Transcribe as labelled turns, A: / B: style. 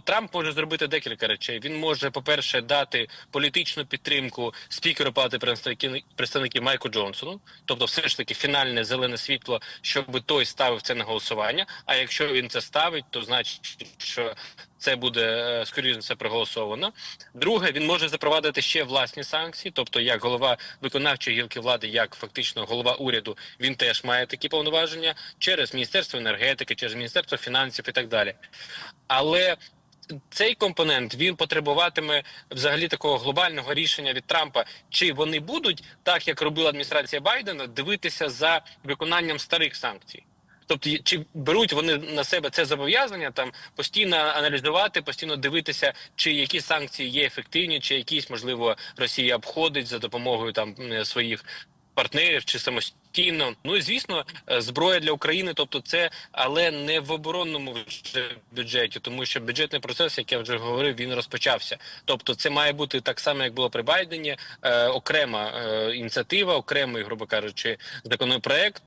A: Трамп може зробити декілька речей. Він може, по-перше, дати політичну підтримку спікеру Палати представників, Майку Джонсону, тобто, все ж таки, фінальне зелене світло, щоб той ставив це на голосування. А якщо він це ставить, то значить, що це буде е, скоріше все проголосовано. Друге, він може запровадити ще власні санкції, тобто як голова виконавчої гілки влади, як фактично голова уряду, він теж має такі повноваження через міністерство енергетики, через міністерство фінансів і так далі. Але цей компонент він потребуватиме взагалі такого глобального рішення від Трампа, чи вони будуть так, як робила адміністрація Байдена, дивитися за виконанням старих санкцій. Тобто, чи беруть вони на себе це зобов'язання там постійно аналізувати, постійно дивитися, чи які санкції є ефективні, чи якісь можливо Росія обходить за допомогою там своїх партнерів чи самостійно. Ну і звісно, е, зброя для України, тобто це, але не в оборонному вже бюджеті, тому що бюджетний процес, як я вже говорив, він розпочався. Тобто, це має бути так само, як було при Байдені, е, окрема е, ініціатива, окремий, грубо кажучи, законопроект.